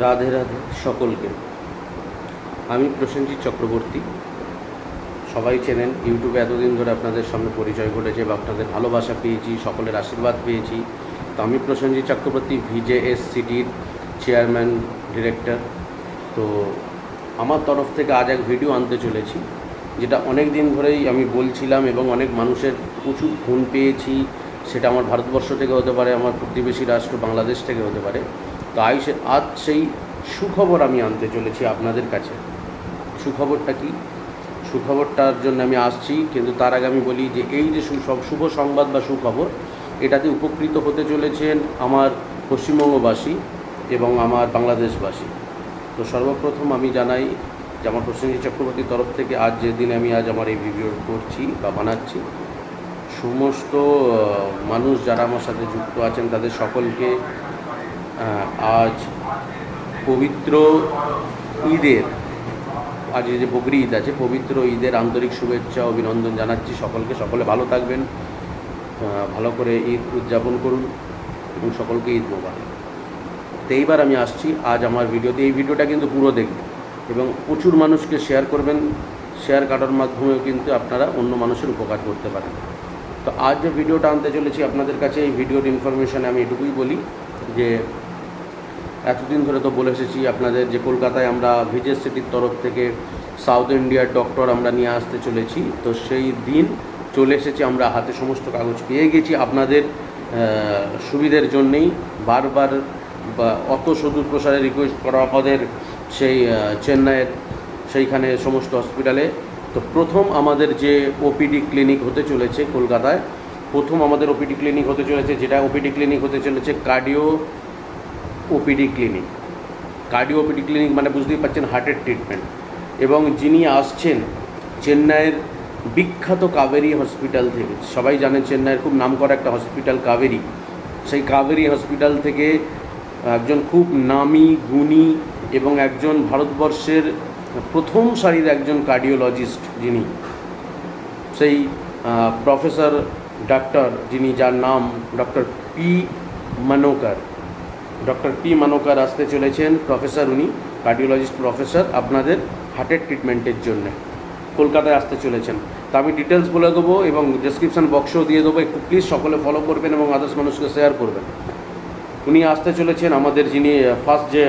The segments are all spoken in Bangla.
রাধে রাধে সকলকে। আমি প্রসেনজিৎ চক্রবর্তী। সবাই চেনেন ইউটিউবে এতদিন ধরে আপনাদের সামনে পরিচয় ঘটেছে বা আপনাদের ভালোবাসা পেয়েছি, সকলের আশীর্বাদ পেয়েছি। তো আমি প্রসেনজিৎ চক্রবর্তী ভিজেএস সিটির চেয়ারম্যান, ডিরেক্টর। তো আমার তরফ থেকে আজ এক ভিডিও আনতে চলেছি, যেটা অনেক দিন ধরেই আমি বলছিলাম এবং অনেক মানুষের প্রচুর ফোন পেয়েছি। সেটা আমার ভারতবর্ষ থেকে হতে পারে, আমার প্রতিবেশী রাষ্ট্র বাংলাদেশ থেকে হতে পারে। তো আজ সে- আজ সেই সুখবর আমি আনতে চলেছি আপনাদের কাছে। সুখবরটা কি? সুখবরটার জন্য আমি আসছি, কিন্তু তার আগে আমি বলি যে এই যে সব শুভ সংবাদ বা সুখবর, এটাতে উপকৃত হতে চলেছেন আমার পশ্চিমবঙ্গবাসী এবং আমার বাংলাদেশবাসী। তো সর্বপ্রথম আমি জানাই যে আমার প্রসেনজিৎ চক্রবর্তীর তরফ থেকে আজ যে দিনে আমি আজ আমার এই ভিডিও করছি বা বানাচ্ছি, সমস্ত মানুষ যারা আমার সাথে যুক্ত আছেন তাদের সকলকে আজ পবিত্র ঈদের, আজ যে বকরি ঈদ আছে, পবিত্র ঈদের আন্তরিক শুভেচ্ছা, অভিনন্দন জানাচ্ছি সকলকে। সকলে ভালো থাকবেন ভালো করে ঈদ উদযাপন করুন এবং সকলকে ঈদ মোবারক। তো এইবার আমি আসছি, আজ আমার ভিডিওতে এই ভিডিওটা কিন্তু পুরো দেখবেন এবং প্রচুর মানুষকে শেয়ার করবেন। শেয়ার কাটার মাধ্যমেও কিন্তু আপনারা অন্য মানুষের উপকার করতে পারেন। তো আজ যে ভিডিওটা আনতে চলেছি, আপনাদের কাছে এই ভিডিওর ইনফরমেশানে আমি এটুকুই বলি যে এতদিন ধরে তো বলে এসেছি আপনাদের যে কলকাতায় আমরা ভিজে সিটির তরফ থেকে সাউথ ইন্ডিয়ার ডক্টর আমরা নিয়ে আসতে চলেছি। তো সেই দিন চলে এসেছি আমরা, হাতে সমস্ত কাগজ পেয়ে গেছি আপনাদের সুবিধের জন্যেই। বারবার অত সুদূর প্রসারে রিকোয়েস্ট করা আমাদের সেই চেন্নাইয়ের সেইখানে সমস্ত হসপিটালে তো প্রথম আমাদের যে ওপিডি ক্লিনিক হতে চলেছে কলকাতায়, প্রথম আমাদের ওপিডি ক্লিনিক হতে চলেছে, যেটা ওপিডি ক্লিনিক হতে চলেছে cardio OPD clinic cardio OPD clinic মানে বুঝতেই পারছেন হার্টের ট্রিটমেন্ট এবং যিনি আসছেন, চেন্নাইয়ের বিখ্যাত কাবেরি হসপিটাল থেকে, সবাই জানেন চেন্নাইয়ের খুব নামকরা একটা হসপিটাল কাবেরি। সেই কাবেরি হসপিটাল থেকে একজন খুব নামি, গুণী এবং একজন ভারতবর্ষের প্রথম সারির একজন কার্ডিওলজিস্ট যিনি, সেই প্রফেসর ডাক্তার যিনি যার নাম doctor P Manokar doctor P Manokar আসতে চলেছেন, প্রফেসর উনি কার্ডিওলজিস্ট প্রফেসর, আপনাদের হার্টের ট্রিটমেন্টের জন্য। কলকাতায় আসতে চলেছেন। তা আমি ডিটেলস বলে দেবো এবং ডেসক্রিপশন বক্সও দিয়ে দেবো, একটু প্লিজ সকলে ফলো করবেন এবং আদার্স মানুষকে শেয়ার করবেন। উনি আসতে চলেছেন আমাদের যিনি ফার্স্ট যে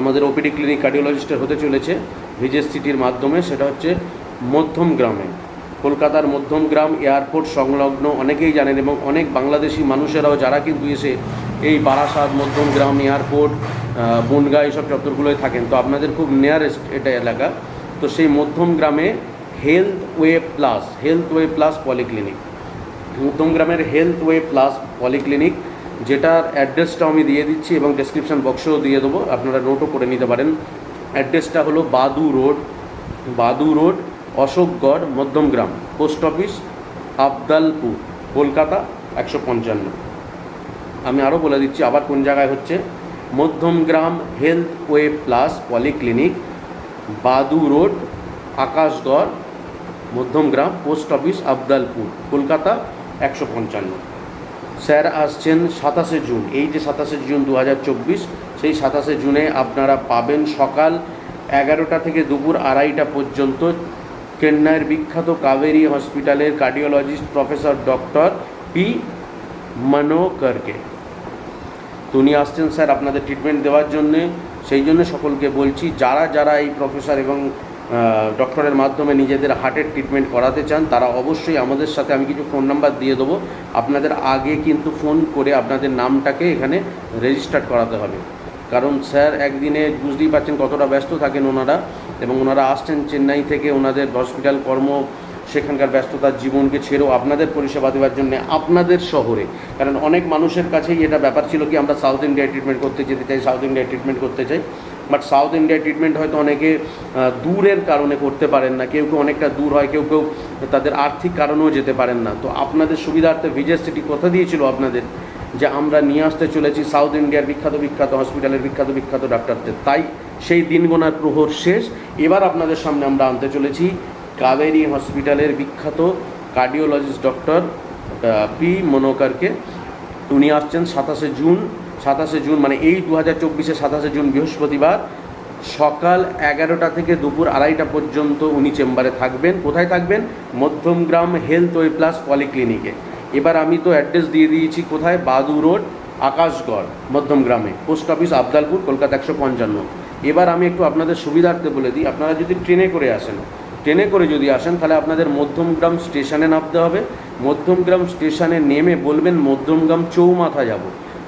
আমাদের ওপিডি ক্লিনিক কার্ডিওলজিস্টের হতে চলেছে ভিজেস সিটির মাধ্যমে, সেটা হচ্ছে মধ্যম গ্রামে। কলকাতার মধ্যম গ্রাম, এয়ারপোর্ট সংলগ্ন, অনেকেই জানেন এবং অনেক বাংলাদেশি মানুষেরাও, যারা কিন্তু এসে এই বারাসাত, মধ্যম গ্রাম এয়ারপোর্ট বনগাঁ এইসব চত্বরগুলোয় থাকেন। তো আপনাদের খুব নিয়ারেস্ট এটা এলাকা। তো সেই মধ্যম গ্রামে health way plus health way plus polyclinic মধ্যম গ্রামের হেলথ ওয়ে প্লাস পলিক্লিনিক যেটার অ্যাড্রেসটা আমি দিয়ে দিচ্ছি এবং ডেসক্রিপশন বক্সেও দিয়ে দেবো। আপনারা নোটও করে নিতে পারেন। অ্যাড্রেসটা হলো Badu road Badu road, Ashokgarh Madhyamgram post office, Abdalpur, Kolkata, একশো পঞ্চান্ন। আমি আরও বলে দিচ্ছি, আবার কোন জায়গায় হচ্ছে? Madhyamgram health way plus polyclinic, Badu road, Akashgarh Madhyamgram post office, Abdalpur, Kolkata একশো পঞ্চান্ন। স্যার আসছেন সাতাশে জুন। এই যে সাতাশে জুন দু হাজার চব্বিশ, সেই সাতাশে জুনে আপনারা পাবেন সকাল এগারোটা থেকে দুপুর আড়াইটা পর্যন্ত চেন্নাইয়ের বিখ্যাত কাবেরী হসপিটালের কার্ডিওলজিস্ট প্রফেসর ডক্টর পি মনোকরকে তো উনি আসছেন স্যার আপনাদের ট্রিটমেন্ট দেওয়ার জন্যে। সেই জন্য সকলকে বলছি, যারা যারা এই প্রফেসর এবং ডক্টরের মাধ্যমে নিজেদের হার্টের ট্রিটমেন্ট করাতে চান, তারা অবশ্যই আমাদের সাথে, আমি কিছু ফোন নাম্বার দিয়ে দেবো। আপনাদের আগে কিন্তু ফোন করে আপনাদের নামটাকে এখানে রেজিস্টার করাতে হবে। কারণ স্যার একদিনে বুঝতেই পারছেন কতটা ব্যস্ত থাকেন ওনারা এবং ওনারা আসছেন চেন্নাই থেকে, ওনাদের হসপিটাল কর্ম সেখানকার ব্যস্ততার জীবনকে ছেড়েও আপনাদের পরিষেবা দেওয়ার জন্য আপনাদের শহরে। কারণ অনেক মানুষের কাছেই এটা ব্যাপার ছিল কি আমরা সাউথ ইন্ডিয়ায় ট্রিটমেন্ট করতে যেতে চাই সাউথ ইন্ডিয়ায় ট্রিটমেন্ট করতে চাই। বাট সাউথ ইন্ডিয়ায় ট্রিটমেন্ট হয়তো অনেকে দূরের কারণে করতে পারেন না। কেউ কেউ অনেকটা দূর হয়, কেউ কেউ তাদের আর্থিক কারণেও যেতে পারেন না। তো আপনাদের সুবিধার্থে ভিজেস সিটি কথা দিয়েছিল আপনাদের যে আমরা নিয়ে আসতে চলেছি সাউথ ইন্ডিয়ার বিখ্যাত বিখ্যাত হসপিটালের বিখ্যাত বিখ্যাত ডাক্তারদের। তাই সেই দিন গোনার প্রহর শেষ। এবার আপনাদের সামনে আমরা আনতে চলেছি কাবেরী হসপিটালের বিখ্যাত কার্ডিওলজিস্ট ডক্টর পি মনোকারকে উনি আসছেন সাতাশে জুন সাতাশে জুন মানে এই দু হাজার চব্বিশে সাতাশে জুন বৃহস্পতিবার। সকাল এগারোটা থেকে দুপুর আড়াইটা পর্যন্ত উনি চেম্বারে থাকবেন। কোথায় থাকবেন? মধ্যমগ্রাম হেলথ ওয়ে প্লাস পলিক্লিনিকে। এবার আমি তো অ্যাড্রেস দিয়ে দিয়েছি কোথায়? বাদু রোড, আকাশগড়, মধ্যমগ্রামে। পোস্ট অফিস আবদালপুর কলকাতা একশো পঞ্চান্ন। এবার আমি একটু আপনাদের সুবিধার্থে বলে দিই। আপনারা যদি ট্রেনে করে আসেন ট্রেনে করে যদি আসেন, তাহলে আপনাদের মধ্যমগ্রাম স্টেশনে নামতে হবে। মধ্যমগ্রাম স্টেশনে নেমে বলবেন, মধ্যমগ্রাম চৌমাথা যাব।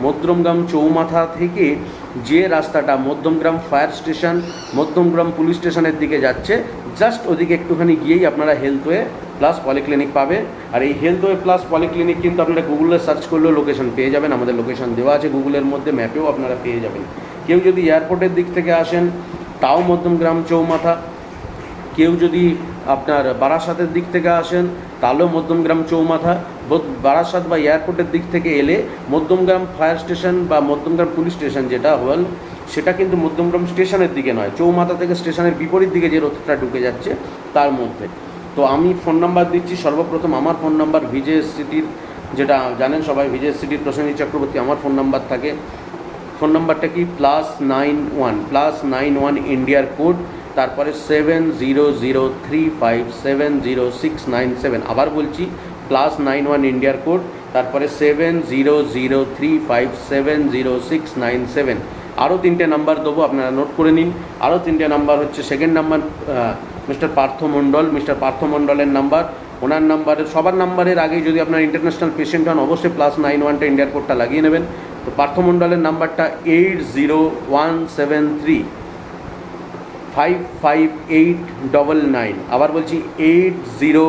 মধ্যমগ্রাম চৌমাথা থেকে যে রাস্তাটা Madhyamgram fire station, Madhyamgram police স্টেশনের দিকে যাচ্ছে, জাস্ট ওদিকে একটুখানি গিয়েই আপনারা হেলথওয়ে প্লাস পলিক্লিনিক পাবে। আর এই হেলথওয়ে প্লাস পলিক্লিনিক কিন্তু আপনারা গুগলে সার্চ করলেও লোকেশন পেয়ে যাবেন। আমাদের লোকেশন দেওয়া আছে গুগলের মধ্যে, ম্যাপেও আপনারা পেয়ে যাবেন। কেউ যদি এয়ারপোর্টের দিক থেকে আসেন, তাও মধ্যমগ্রাম চৌমাথা। কেউ যদি আপনার বারাসাতের দিক থেকে আসেন, তাহলেও মধ্যমগ্রাম চৌমাথা বারাসাত বা এয়ারপোর্টের দিক থেকে এলে মধ্যমগ্রাম ফায়ার স্টেশন বা মধ্যমগ্রাম পুলিশ স্টেশন যেটা হল, সেটা কিন্তু মধ্যমগ্রাম স্টেশনের দিকে নয়, চৌমাথা থেকে স্টেশনের বিপরীত দিকে যে রথটা ঢুকে যাচ্ছে তার মধ্যে। তো আমি ফোন নাম্বার দিচ্ছি, সর্বপ্রথম আমার ফোন নাম্বার ভিজেএস সিটির, যেটা জানেন সবাই, ভিজেএস সিটির প্রসেনজিৎ চক্রবর্তী, আমার ফোন নাম্বার থাকে। ফোন নাম্বারটা কি? Plus nine one plus nine one ইন্ডিয়ার কোড তারপরে seven zero zero three five seven zero six nine seven আবার বলছি প্লাস নাইন ওয়ান ইন্ডিয়ার কোড তারপরে seven zero zero three five seven zero six nine seven আরও তিনটে নাম্বার দেবো, আপনারা নোট করে নিন। আরও তিনটে নাম্বার হচ্ছে second number mister Partha Mondal. Mister Partha মণ্ডলের নাম্বার ওনার নাম্বারের সবার নাম্বারের আগে যদি আপনার ইন্টারন্যাশনাল পেশেন্ট হন, অবশ্যই প্লাস নাইন ওয়ানটা ইন্ডিয়ার কোডটা লাগিয়ে নেবেন। তো পার্থমণ্ডলের নাম্বারটা eight zero one seven three five five eight double nine আবার বলছি eight zero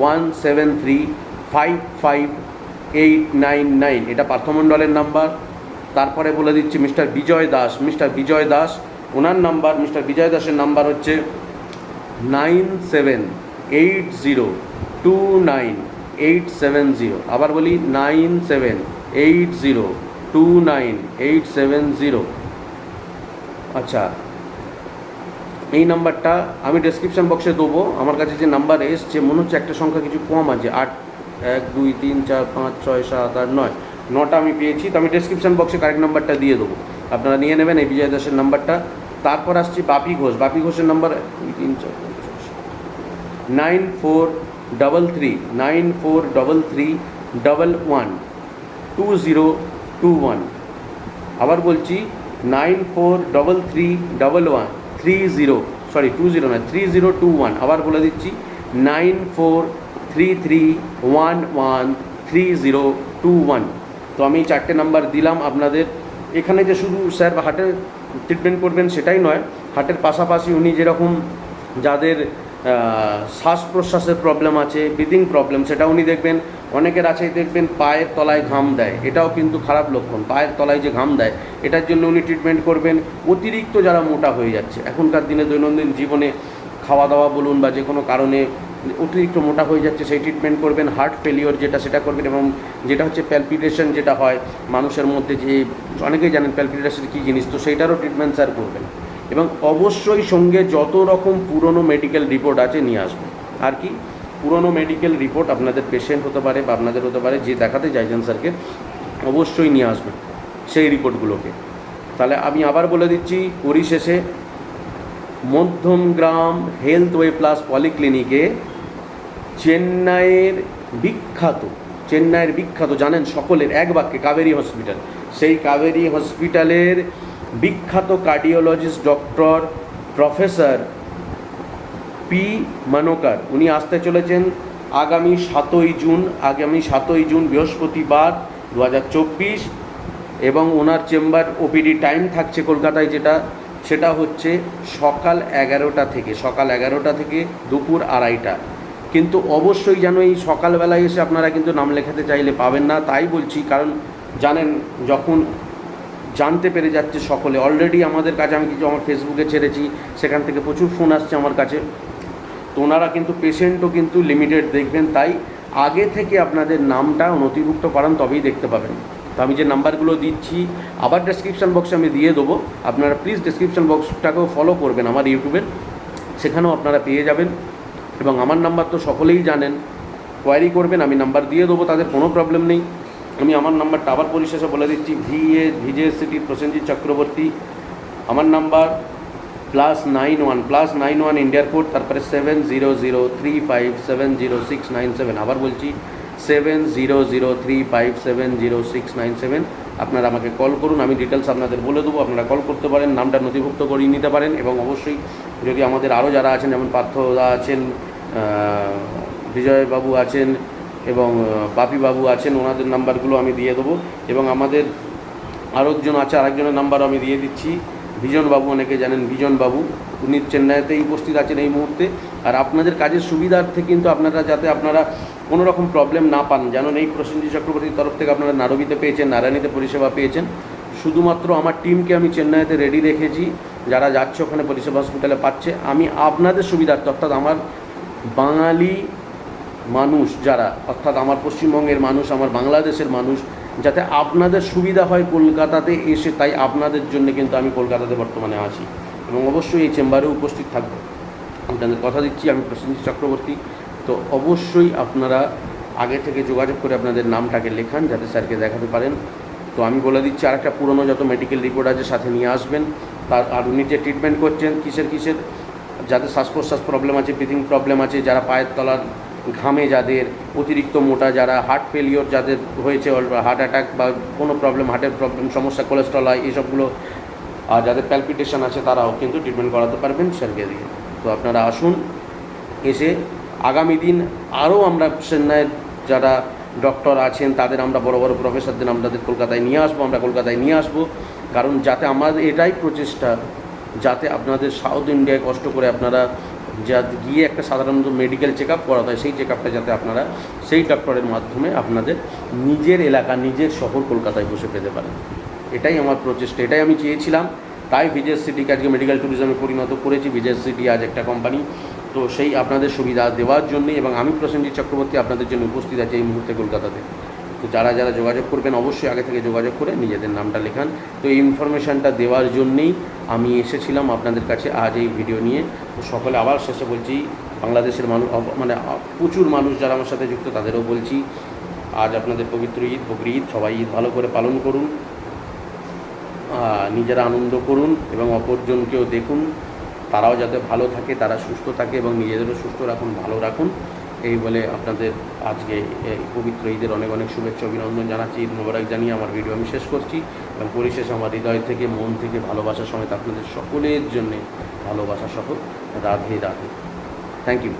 one seven three five five eight nine nine এটা পার্থমণ্ডলের নাম্বার। তারপরে বলে দিচ্ছি মিস্টার বিজয় দাস, মিস্টার বিজয় দাস, ওনার নাম্বার, মিস্টার বিজয় দাসের নাম্বার হচ্ছে nine seven eight zero two nine eight seven zero আবার বলি nine seven eight zero two nine eight seven zero আচ্ছা এই নাম্বারটা আমি ডেসক্রিপশন বক্সে দেবো আমার কাছে যে নাম্বার এসছে মনে হচ্ছে একটা সংখ্যা কিছু কম আছে আট এক দুই তিন চার পাঁচ ছয় সাত আট নয় নটা আমি পেয়েছি তো আমি ডেসক্রিপশন বক্সে কারেক্ট নাম্বারটা দিয়ে দেবো আপনারা নিয়ে নেবেন এই বিজয় দাসের নাম্বারটা তারপর আসছি বাপি ঘোষ বাপি ঘোষের নাম্বার দুই তিন চার nine four double three nine four double three double one two zero two one আবার বলছি nine four double three double one three zero sorry two zero না থ্রি জিরো টু ওয়ান আবার বলে দিচ্ছি nine four three three one one three zero two one তো আমি চারটে নাম্বার দিলাম আপনাদের। এখানে যে শুধু স্যার হার্টের ট্রিটমেন্ট করবেন সেটাই নয়, হার্টের পাশাপাশি উনি যেরকম যাদের শ্বাস প্রশ্বাসের প্রবলেম আছে ব্রিদিং প্রবলেম সেটা উনি দেখবেন। অনেকের আছে দেখবেন পায়ের তলায় ঘাম দেয়। এটাও কিন্তু খারাপ লক্ষণ। পায়ের তলায় যে ঘাম দেয়, এটার জন্য উনি ট্রিটমেন্ট করবেন অতিরিক্ত যারা মোটা হয়ে যাচ্ছে। এখনকার দিনে দৈনন্দিন জীবনে খাওয়া দাওয়া বলুন বা যে কোনো কারণে অতিরিক্ত মোটা হয়ে যাচ্ছে, সেই ট্রিটমেন্ট করবেন। হার্ট ফেলিওর যেটা, সেটা করবেন এবং যেটা হচ্ছে প্যালপিটেশন যেটা হয়, মানুষের মধ্যে যে অনেকেই জানেন প্যালপিটেশন কী জিনিস, তো সেইটারও ট্রিটমেন্ট স্যার করবেন। এবং অবশ্যই সঙ্গে যত রকম পুরনো মেডিকেল রিপোর্ট আছে নিয়ে আসবেন আর কি? পুরনো মেডিকেল রিপোর্ট আপনাদের পেশেন্ট হতে পারে বা আপনাদের হতে পারে, যে দেখাতে চাইছেন স্যারকে, অবশ্যই নিয়ে আসবেন সেই রিপোর্টগুলোকে তাহলে আমি আবার বলে দিচ্ছি, পরিশেষে মধ্যমগ্রাম হেলথ ওয়ে প্লাস পলিক্লিনিকে চেন্নাইয়ের বিখ্যাত চেন্নাইয়ের বিখ্যাত, জানেন সকলের, এক বাক্যে কাবেরী হসপিটাল সেই কাবেরী হসপিটালের বিখ্যাত cardiologist doctor professor P Manokar. উনি আসতে চলেছেন আগামী সাতই জুন, আগামী সাতই জুন বৃহস্পতিবার দু হাজার চব্বিশ এবং ওনার চেম্বার ওপিডি টাইম থাকছে কলকাতায় যেটা, সেটা হচ্ছে সকাল এগারোটা থেকে, সকাল এগারোটা থেকে দুপুর আড়াইটা। কিন্তু অবশ্যই যেন এই সকালবেলায় এসে আপনারা কিন্তু নাম লেখাতে চাইলে পাবেন না, তাই বলছি। কারণ জানেন, যখন জানতে পেরে যাচ্ছে সকলে অলরেডি আমাদের কাছে আমি কিছু আমার ফেসবুকে ছেড়েছি, সেখান থেকে প্রচুর ফোন আসছে আমার কাছে। তো ওনারা কিন্তু পেশেন্টও কিন্তু লিমিটেড দেখবেন, তাই আগে থেকে আপনাদের নামটা নথিভুক্ত করান, তবেই দেখতে পাবেন। তো আমি যে নাম্বারগুলো দিচ্ছি, আবার ডেসক্রিপশন বক্সে আমি দিয়ে দেবো। আপনারা প্লিজ ডেসক্রিপশন বক্সটাকেও ফলো করবেন আমার ইউটিউবের, সেখানেও আপনারা পেয়ে যাবেন। এবং আমার নাম্বার তো সকলেই জানেন। কোয়ারি করবেন, আমি নাম্বার দিয়ে দেবো, তাদের কোনো প্রবলেম নেই। আমি আমার নাম্বারটা আবার পরিশেষে বলে দিচ্ছি ভি এ ভিজে সিটি, প্রসেনজিৎ চক্রবর্তী। আমার number plus nine one plus nine one ইন্ডিয়ার কোড তারপরে seven zero zero three five seven zero six nine seven আবার বলছি seven zero zero three five seven zero six nine seven আপনারা আমাকে কল করুন, আমি ডিটেলস আপনাদের বলে দেবো। আপনারা কল করতে পারেন, নামটা নথিভুক্ত করিয়ে নিতে পারেন এবং অবশ্যই যদি আমাদের আরও যারা আছেন, যেমন পার্থদা আছেন বিজয়বাবু আছেন এবং বাপিবাবু আছেন, ওনাদের নাম্বারগুলো আমি দিয়ে দেবো এবং আমাদের আরও একজন আছে, আরেকজনের নাম্বার আমি দিয়ে দিচ্ছি। বিজন বাবু অনেকে জানেন বিজন বাবু উনি চেন্নাইতেই উপস্থিত আছেন এই মুহূর্তে। আর আপনাদের কাজের সুবিধার্থে কিন্তু আপনারা যাতে আপনারা কোনো রকম প্রবলেম না পান যেমন এই প্রসেনজিৎ চক্রবর্তীর তরফ থেকে আপনারা নারবিতে পেয়েছেন, নারায়ণীতে পরিষেবা পেয়েছেন। শুধুমাত্র আমার টিমকে আমি চেন্নাইতে রেডি রেখেছি, যারা যাচ্ছে ওখানে পরিষেবা হসপিটালে পাচ্ছে। আমি আপনাদের সুবিধার্থে, অর্থাৎ আমার বাঙালি মানুষ যারা, অর্থাৎ আমার পশ্চিমবঙ্গের মানুষ, আমার বাংলাদেশের মানুষ যাতে আপনাদের সুবিধা হয় কলকাতাতে এসে, তাই আপনাদের জন্য কিন্তু আমি কলকাতাতে বর্তমানে আছি। এবং অবশ্যই এই চেম্বারে উপস্থিত থাকব। আপনাদের কথা দিচ্ছি, আমি প্রসেনজিৎ চক্রবর্তী। তো অবশ্যই আপনারা আগে থেকে যোগাযোগ করে আপনাদের নামটাকে লেখান, যাতে স্যারকে দেখাতে পারেন। তো আমি বলে দিচ্ছি, আরেকটা পুরনো যত মেডিকেল রিপোর্ট আছে সাথে নিয়ে আসবেন। তার আর উনি যে ট্রিটমেন্ট করছেন, কিসের কিসের যাদের শ্বাস প্রশ্বাস প্রবলেম আছে ব্রিথিং প্রবলেম আছে, যারা পায়ের তলার ঘামে যাদের, অতিরিক্ত মোটা যারা হার্ট ফেলিওর যাদের হয়েছে হার্ট অ্যাটাক বা কোনো প্রবলেম হার্টের প্রবলেম সমস্যা কোলেস্ট্রল হয় এইসবগুলো আর যাদের প্যালপিটেশন আছে তারাও কিন্তু ট্রিটমেন্ট করাতে পারবেন স্যারকে দিয়ে। তো আপনারা আসুন, এসে আগামী দিন আরও আমরা চেন্নাইয়ের যারা ডক্টর আছেন, তাদের আমরা বড় বড় প্রফেসরদের আমাদের কলকাতায় নিয়ে আসব, আমরা কলকাতায় নিয়ে আসব। কারণ যাতে আমাদের এটাই প্রচেষ্টা, যাতে আপনাদের সাউথ ইন্ডিয়ায় কষ্ট করে আপনারা যা গিয়ে একটা সাধারণত মেডিকেল চেক আপ করাতে হয়, সেই চেক আপটা যাতে আপনারা সেই ডক্টরের মাধ্যমে আপনাদের নিজের এলাকা, নিজের শহর কলকাতায় বসে পেতে পারেন। এটাই আমার প্রচেষ্টা, এটাই আমি চেয়েছিলাম। তাই ভিজেস সিটিকে আজকে মেডিকেল ট্যুরিজমে পরিণত করেছি। ভিজেস সিটি আজ একটা কোম্পানি তো সেই আপনাদের সুবিধা দেওয়ার জন্যই এবং আমি প্রসেনজিৎ চক্রবর্তী আপনাদের জন্য উপস্থিত আছি এই মুহূর্তে কলকাতাতে। তো যারা যারা যোগাযোগ করবেন অবশ্যই আগে থেকে যোগাযোগ করে নিজেদের নামটা লেখান। তো এই ইনফরমেশানটা দেওয়ার জন্যেই আমি এসেছিলাম আপনাদের কাছে আজ এই ভিডিও নিয়ে। তো সকলে আবার শেষে বলছি, বাংলাদেশের মানুষ মানে প্রচুর মানুষ যারা আমার সাথে যুক্ত তাদেরও বলছি, আজ আপনাদের পবিত্র ঈদ, বকরি ঈদ, সবাই ঈদ ভালো করে পালন করুন নিজেরা আনন্দ করুন এবং অপরজনকেও দেখুন। তারাও যাতে ভালো থাকে, তারা সুস্থ থাকে এবং নিজেদেরও সুস্থ রাখুন, ভালো রাখুন। এই বলে আপনাদের আজকে এই পবিত্র ঈদের অনেক অনেক শুভেচ্ছা, অভিনন্দন জানাচ্ছি। ঈদ মোবারক জানিয়ে আমার ভিডিও আমি শেষ করছি এবং পরিশেষে আমার হৃদয় থেকে, মন থেকে ভালোবাসার সমেত আপনাদের সকলের জন্যে ভালোবাসা সহ রাধে রাধে। Thank you